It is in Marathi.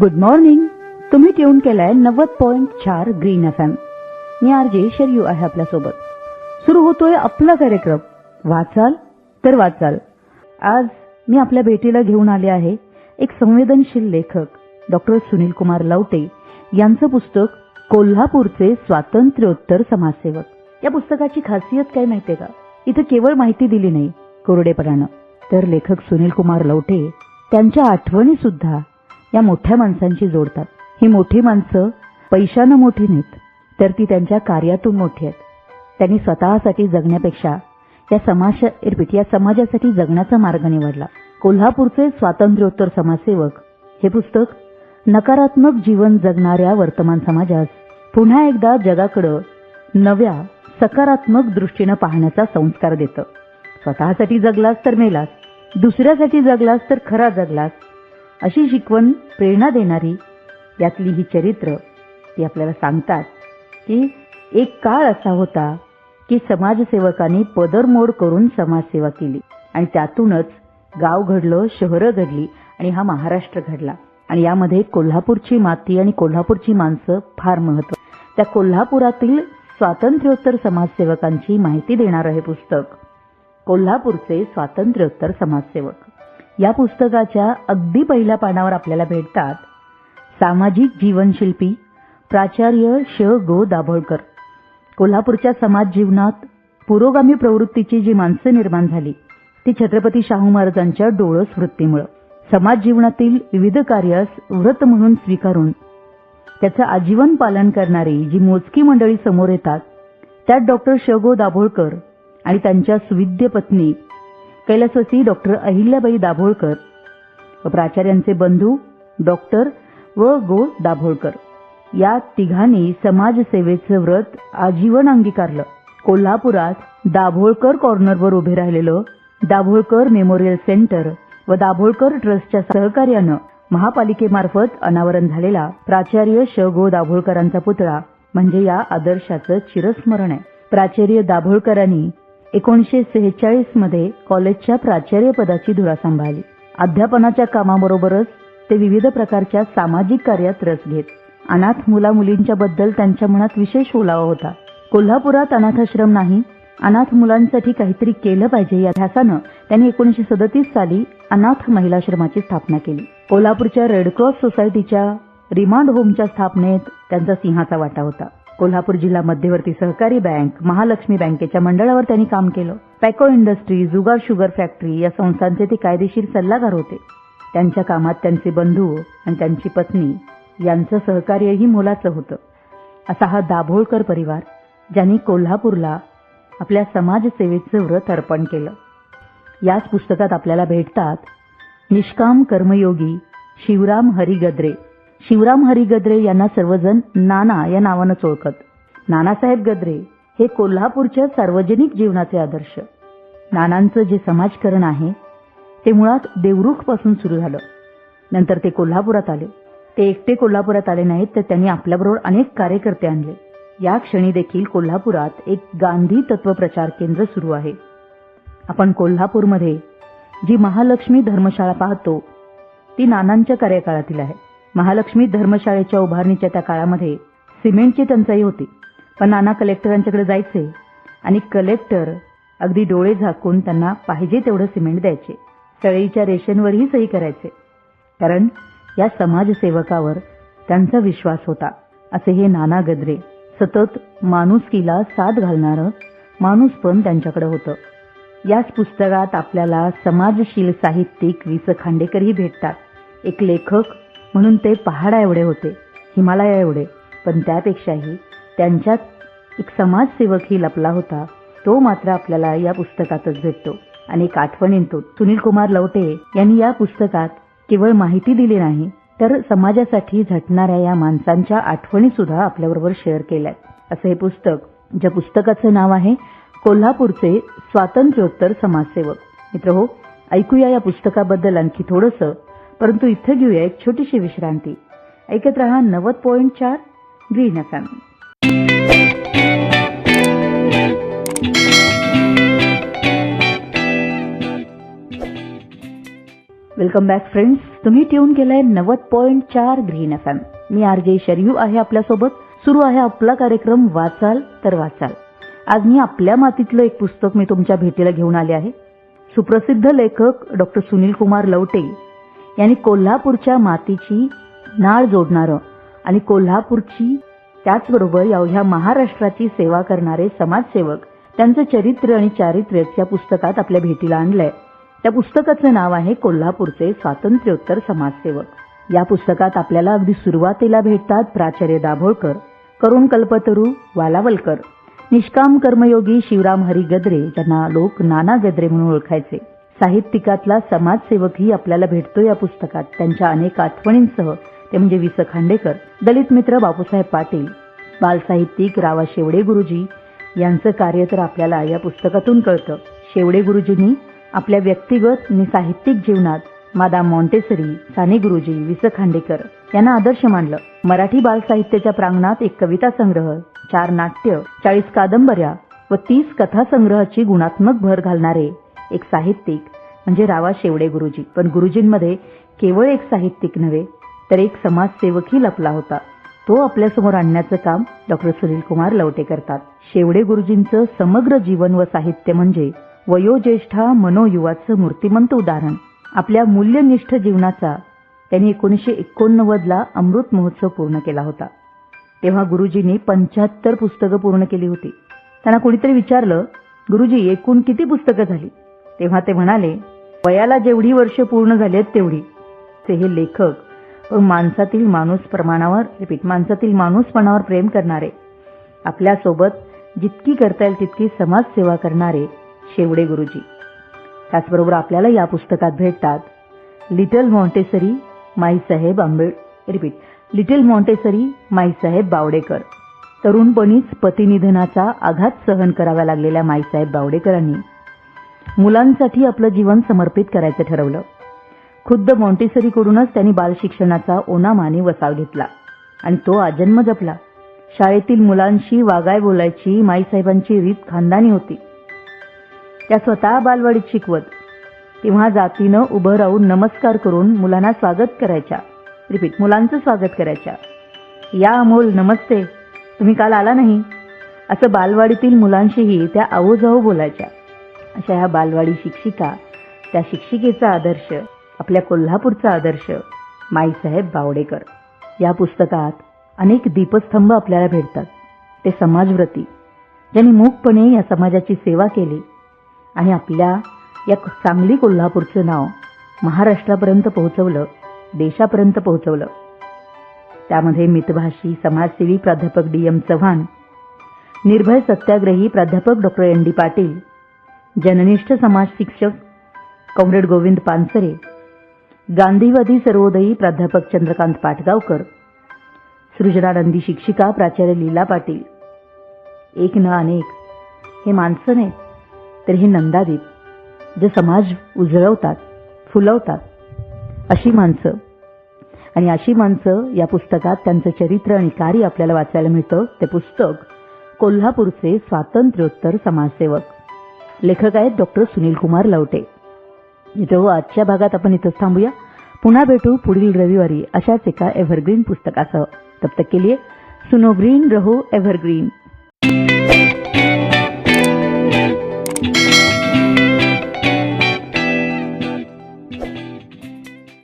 गुड मॉर्निंग तुम्ही ट्यून केलाय नव्वद पॉइंट चार ग्रीन एफ एम मी आर जे शर्यू आहे आपल्यासोबत. सुरू होतोय आपला कार्यक्रम. वाचाल तर वाचाल. आज मी आपल्या भेटीला घेऊन आले आहे एक संवेदनशील लेखक डॉक्टर सुनील कुमार लवटे. यांचं पुस्तक कोल्हापूरचे स्वातंत्र्योत्तर समाजसेवक. या पुस्तकाची खासियत काय माहितीये का? इथं केवळ माहिती दिली नाही कोरडेपणानं. तर लेखक सुनील कुमार लवटे त्यांच्या आठवणी सुद्धा या मोठ्या माणसांशी जोडतात. ही मोठी माणसं पैशानं मोठी नाहीत तर ती त्यांच्या कार्यातून मोठी आहेत. त्यांनी स्वतःसाठी जगण्यापेक्षा या समाज रिपीट या समाजासाठी जगण्याचा मार्ग निवडला. कोल्हापूरचे स्वातंत्र्योत्तर समाजसेवक हे पुस्तक नकारात्मक जीवन जगणाऱ्या वर्तमान समाजास पुन्हा एकदा जगाकडं नव्या सकारात्मक दृष्टीनं पाहण्याचा संस्कार देतं. स्वतःसाठी जगलास तर मेलास दुसऱ्यासाठी जगलास तर खरा जगलास अशी शिकवण प्रेरणा देणारी यातली ही चरित्र ती आपल्याला सांगतात की एक काळ असा होता की समाजसेवकांनी पदरमोड करून समाजसेवा केली आणि त्यातूनच गाव घडलं शहरं घडली आणि हा महाराष्ट्र घडला. आणि यामध्ये कोल्हापूरची माती आणि कोल्हापूरची माणसं फार महत्त्व त्या कोल्हापुरातील स्वातंत्र्योत्तर समाजसेवकांची माहिती देणारं हे पुस्तक कोल्हापूरचे स्वातंत्र्योत्तर समाजसेवक. या पुस्तकाच्या अगदी पहिल्या पानावर आपल्याला भेटतात सामाजिक जीवनशिल्पी प्राचार्य श. गो. दाभोळकर. कोल्हापूरच्या समाज जीवनात पुरोगामी प्रवृत्तीची जी माणसं निर्माण झाली ती छत्रपती शाहू महाराजांच्या डोळस वृत्तीमुळे. समाज जीवनातील विविध कार्यास व्रत म्हणून स्वीकारून त्याचं आजीवन पालन करणारी जी मोजकी मंडळी समोर येतात त्यात डॉक्टर श. गो. दाभोळकर आणि त्यांच्या सुविद्य पत्नी कैलासवती डॉक्टर अहिल्याबाई दाभोळकर व प्राचार्यांचे बंधू डॉक्टर व गो दाभोळकर. या तिघांनी समाजसेवेचं व्रत आजीवन अंगीकारलं. कोल्हापुरात दाभोळकर कॉर्नरवर उभे राहिलेलं दाभोळकर मेमोरियल सेंटर व दाभोळकर ट्रस्टच्या सहकार्यानं महापालिकेमार्फत अनावरण झालेला प्राचार्य श. गो दाभोळकरांचा पुतळा म्हणजे या आदर्शाचं चिरस्मरण आहे. प्राचार्य दाभोळकरांनी एकोणीशे सेहेचाळीसमध्ये कॉलेजच्या प्राचार्य पदाची धुरा सांभाळली. अध्यापनाच्या कामाबरोबरच ते विविध प्रकारच्या सामाजिक कार्यात रस घेत अनाथ मुला मुलींच्या बद्दल त्यांच्या मनात विशेष ओलावा होता. कोल्हापुरात अनाथाश्रम नाही अनाथ मुलांसाठी काहीतरी केलं पाहिजे या ध्यासानं त्यांनी एकोणीशे सदतीस साली अनाथ महिलाश्रमाची स्थापना केली. कोल्हापूरच्या रेडक्रॉस सोसायटीच्या रिमांड होमच्या स्थापनेत त्यांचा सिंहाचा वाटा होता. कोल्हापूर जिल्हा मध्यवर्ती सहकारी बँक महालक्ष्मी बँकेच्या मंडळावर त्यांनी काम केलं. पॅको इंडस्ट्री जुगार शुगर फॅक्टरी या संस्थांचे ते कायदेशीर सल्लागार होते. त्यांच्या कामात त्यांचे बंधू आणि त्यांची पत्नी यांचं सहकार्यही मोलाचं होतं. असा हा दाभोळकर परिवार ज्यांनी कोल्हापूरला आपल्या समाजसेवेचं व्रत अर्पण केलं. याच पुस्तकात आपल्याला भेटतात निष्काम कर्मयोगी शिवराम हरिगद्रे शिवराम हरिगद्रे यांना सर्वजण नाना या नावानंच ओळखत नानासाहेब गद्रे हे कोल्हापूरच्या सार्वजनिक जीवनाचे आदर्श. नानांचं जे समाजकरण आहे ते मुळात देवरुखपासून सुरू झालं. नंतर ते कोल्हापुरात आले. ते एकटे कोल्हापुरात आले नाहीत तर त्यांनी आपल्याबरोबर अनेक कार्यकर्ते आणले. या क्षणी देखील कोल्हापुरात एक गांधी तत्व प्रचार केंद्र सुरू आहे. आपण कोल्हापूरमध्ये जी महालक्ष्मी धर्मशाळा पाहतो ती नानांच्या कार्यकाळातील आहे. महालक्ष्मी धर्मशाळेच्या उभारणीच्या त्या काळामध्ये सिमेंटची टंचाई होती. पण नाना कलेक्टरांच्याकडे जायचे आणि कलेक्टर अगदी डोळे झाकून त्यांना पाहिजे तेवढं सिमेंट द्यायचे. सळईच्या रेशनवरही सही करायचे. कारण या समाजसेवकावर त्यांचा विश्वास होता. असे हे नाना गद्रे सतत माणुसकीला साथ घालणारं माणूस पण त्यांच्याकडे होतं. याच पुस्तकात आपल्याला समाजशील साहित्यिक वि स खांडेकरही भेटतात. एक लेखक म्हणून ते पहाडा एवढे होते हिमालया एवढे. पण त्यापेक्षाही त्यांच्यात एक समाजसेवकही लपला होता तो मात्र आपल्याला या पुस्तकातच भेटतो. अनेक आठवणींतून सुनील कुमार लवटे यांनी या पुस्तकात केवळ माहिती दिली नाही तर समाजासाठी झटणाऱ्या या माणसांच्या आठवणी सुद्धा आपल्याबरोबर शेअर केल्यात. असं हे पुस्तक ज्या पुस्तकाचं नाव आहे कोल्हापूरचे स्वातंत्र्योत्तर समाजसेवक. मित्र हो ऐकूया या पुस्तकाबद्दल आणखी थोडंसं. परंतु इथं घेऊया एक छोटीशी विश्रांती. ऐकत रहा नव्वद पॉईंट चार green F M. Welcome back friends. तुम्ही ट्यून केलंय नव्वद पॉईंट चार ग्रीन एफ एम. मी आर जे शर्यू आहे आपल्यासोबत. सुरू आहे आपला कार्यक्रम वाचाल तर वाचाल. आज मी आपल्या मातीतलं एक पुस्तक मी तुमच्या भेटीला घेऊन आले आहे. सुप्रसिद्ध लेखक डॉक्टर सुनील कुमार लवटे यांनी कोल्हापूरच्या मातीची नाळ जोडणारं आणि कोल्हापूरची त्याचबरोबर या ह्या महाराष्ट्राची सेवा करणारे समाजसेवक त्यांचं चरित्र आणि चारित्र्य या पुस्तकात आपल्या भेटीला आणलंय. त्या पुस्तकाचं नाव आहे कोल्हापूरचे स्वातंत्र्योत्तर समाजसेवक. या पुस्तकात आपल्याला अगदी सुरुवातीला भेटतात प्राचार्य दाभोळकर करुण कल्पतरू वालावलकर निष्काम कर्मयोगी शिवराम हरी गद्रे ज्यांना लोक नाना गद्रे म्हणून ओळखायचे. साहित्यिकातला समाजसेवकही आपल्याला भेटतो या पुस्तकात. त्यांच्या अनेक आठवणींसह ते म्हणजे वि स खांडेकर दलित मित्र बापूसाहेब पाटील बालसाहित्यिक रावा शेवडे गुरुजी यांचं कार्य तर आपल्याला या पुस्तकातून कळतं. शेवडे गुरुजींनी आपल्या व्यक्तिगत आणि साहित्यिक जीवनात मादा मॉन्टेसरी साने गुरुजी वि स खांडेकर यांना आदर्श मानलं. मराठी बालसाहित्याच्या प्रांगणात एक कविता संग्रह चार नाट्य चाळीस कादंबऱ्या व तीस कथासंग्रहाची गुणात्मक भर घालणारे एक साहित्यिक म्हणजे रावा शेवडे गुरुजी. पण गुरुजींमध्ये केवळ एक साहित्यिक नव्हे तर एक समाजसेवकही लपला होता. तो आपल्यासमोर आणण्याचं काम डॉक्टर सुनील कुमार लवटे करतात. शेवडे गुरुजींचं समग्र जीवन व साहित्य म्हणजे वयोज्येष्ठा मनोयुवाचं मूर्तिमंत उदाहरण. आपल्या मूल्यनिष्ठ जीवनाचा त्यांनी एकोणीसशे एकोणनव्वदला अमृत महोत्सव पूर्ण केला होता. तेव्हा गुरुजींनी पंच्याहत्तर पुस्तकं पूर्ण केली होती. त्यांना कोणीतरी विचारलं गुरुजी एकूण किती पुस्तकं झाली? तेव्हा ते म्हणाले वयाला जेवढी वर्ष पूर्ण झाली आहेत तेवढी. ते हे लेखक पण माणसातील माणूस प्रमाणावर रिपीट माणसातील माणूसपणावर प्रेम करणारे आपल्यासोबत जितकी करता येईल तितकी समाजसेवा करणारे शेवडे गुरुजी. त्याचबरोबर आपल्याला या पुस्तकात भेटतात लिटल मॉन्टेसरी माईसाहेब आंबेड repeat little Montessori Maisaheb Bavdekar. तरुणपणीच पतिनिधनाचा आघात सहन कराव्या लागलेल्या माईसाहेब बावडेकरांनी मुलांसाठी आपलं जीवन समर्पित करायचं ठरवलं. खुद्द मॉन्टेसरीकडूनच त्यांनी बालशिक्षणाचा ओनामाने वसाव घेतला आणि तो आजन्म जपला. शाळेतील मुलांशी वागाय बोलायची माईसाहेबांची रीत खानदानी होती. त्या स्वतः बालवाडीत शिकवत तेव्हा जातीनं उभं राहून नमस्कार करून मुलांना स्वागत करायच्या. रिपीट मुलांचं स्वागत करायच्या. या अमोल नमस्ते. तुम्ही काल आला नाही. असं बालवाडीतील मुलांशीही त्या आऊजाऊ बोलायच्या. अशा ह्या बालवाडी शिक्षिका त्या शिक्षिकेचा आदर्श आपल्या कोल्हापूरचा आदर्श माईसाहेब बावडेकर. या पुस्तकात अनेक दीपस्तंभ आपल्याला भेटतात. ते समाजव्रती ज्यांनी मूकपणे या समाजाची सेवा केली आणि आपल्या या सांगली कोल्हापूरचं नाव महाराष्ट्रापर्यंत पोहोचवलं देशापर्यंत पोहोचवलं. त्यामध्ये मितभाषी समाजसेवी प्राध्यापक डी एम चव्हाण निर्भय सत्याग्रही प्राध्यापक डॉक्टर एन डी पाटील जननिष्ठ समाज शिक्षक कॉम्रेड गोविंद पानसरे गांधीवादी सर्वोदयी प्राध्यापक चंद्रकांत पाटगावकर सृजनानंदी शिक्षिका प्राचार्य लीला पाटील. एक न अनेक. हे माणसं नाहीत तर हे नंदादीप जे समाज उजळवतात फुलवतात अशी माणसं. आणि अशी माणसं या पुस्तकात त्यांचं चरित्र आणि कार्य आपल्याला वाचायला मिळतं. ते पुस्तक कोल्हापूरचे स्वातंत्र्योत्तर समाजसेवक. लेखक आहेत डॉक्टर सुनील कुमार लवटे. मित्र आजच्या भागात आपण इथंच थांबूया. पुन्हा भेटू पुढील रविवारी अशाच एका एव्हरग्रीन पुस्तकासह. तब तक के लिए सुनो ग्रीन रहो एव्हरग्रीन